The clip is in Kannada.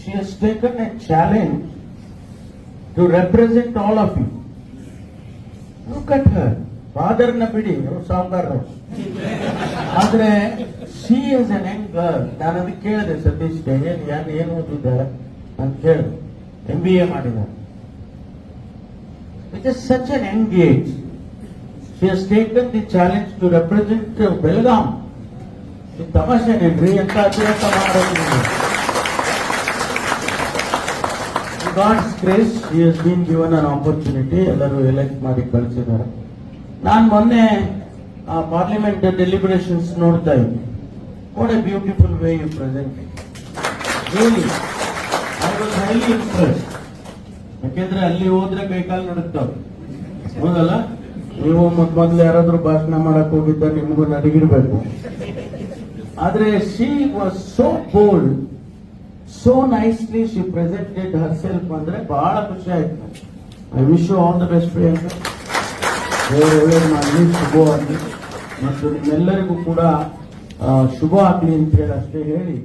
she has taken a challenge to represent all of you. Look at her. ಫಾದರ್ನ ಬಿಡಿ ಅವ್ರು ಸಾವುಕಾರರು ಆದ್ರೆ she is an young girl ನಾನು ಅದಕ್ಕೆ ಕೇಳಿದೆ ಸತೀಶ್ಗೆ ಏನ್ ಯಾರು ಏನು ಓದಿದ್ದಾರೆ ಅಂತ ಕೇಳಿದೆ ಎಂ ಬಿ ಎ ಮಾಡಿದ್ದಾರೆ which is such an young age she has taken the challenge to represent Belgaum ಇದು ತಮಾಷೆನೇನ್ರಿ ಎಂತ ಅತಿರೇಕ ಮಾಡೋದು God's grace has been given an opportunity ಎಲ್ಲರೂ ಎಲೆಕ್ಟ್ ಮಾಡಿ ಕಳಿಸಿದ್ದಾರೆ. ನಾನು ಮೊನ್ನೆ ಪಾರ್ಲಿಮೆಂಟ್ ಡೆಲಿಬ್ರೇಷನ್ಸ್ ನೋಡ್ತಾ ಇದ್ದೀನಿ what a beautiful way you present really I was highly impress ಯಾಕೆಂದ್ರೆ ಅಲ್ಲಿ ಹೋದ್ರೆ ಕೈಕಾಲು ನಡುತ್ತವೆ. ಹೌದಲ್ಲ? ನೀವು ಮೊದ್ ಮೊದ್ಲು ಯಾರಾದ್ರೂ ಭಾಷಣ ಮಾಡಕ್ ಹೋಗಿದ್ದ, ನಿಮಗೂ ನಡಗಿರ್ಬೇಕು. ಆದ್ರೆ she was so bold so nicely she presented herself ಅಂದ್ರೆ ಬಹಳ ಖುಷಿ ಆಯ್ತು. I wish you all the best Priyanka. ದೇವರು ಒಳ್ಳೇದು ಮಾಡಲಿ ಆಗಲಿ. ಮತ್ತು ನಿಮ್ಮೆಲ್ಲರಿಗೂ ಕೂಡ ಶುಭ ಆಗಲಿ ಅಂತ ಹೇಳಿ ಅಷ್ಟೇ ಹೇಳಿ.